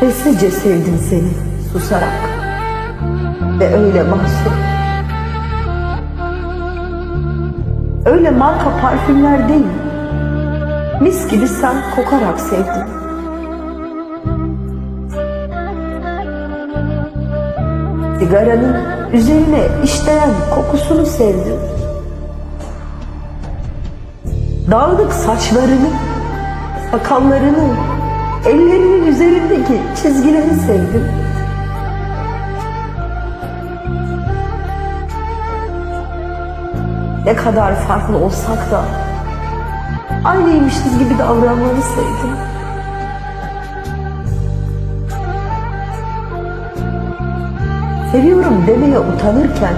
Sessizce sevdim seni susarak ve öyle mahzun. Öyle marka parfümler değil, mis gibi sen kokarak sevdim. Sigaranın üzerine işleyen kokusunu sevdim. Dağınık saçlarını, sakallarını, ellerinin üzerindeki çizgileri sevdim. Ne kadar farklı olsak da aynıymışız gibi davranmanı sevdim. Seviyorum demeye utanırken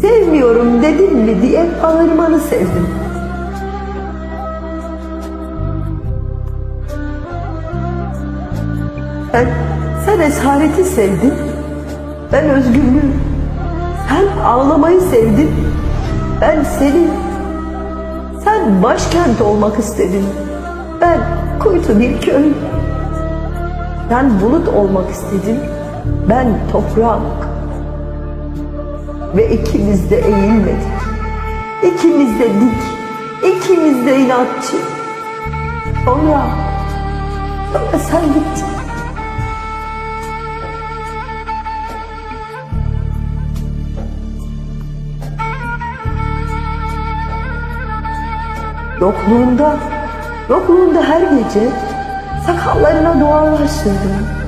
sevmiyorum dedim mi diye bağırmanı sevdim. Sen, sen esareti sevdin. Ben özgürlüğü. Sen ağlamayı sevdin. Ben seni. Sen başkent olmak istedin. Ben kuytu bir köy. Sen bulut olmak istedin. Ben toprak. Ve ikimiz de eğilmedik. İkimiz de dik. İkimiz de inatçı. Sonra, sonra sen gittin. Yokluğunda, yokluğunda her gece sakallarına dualar sürdüm.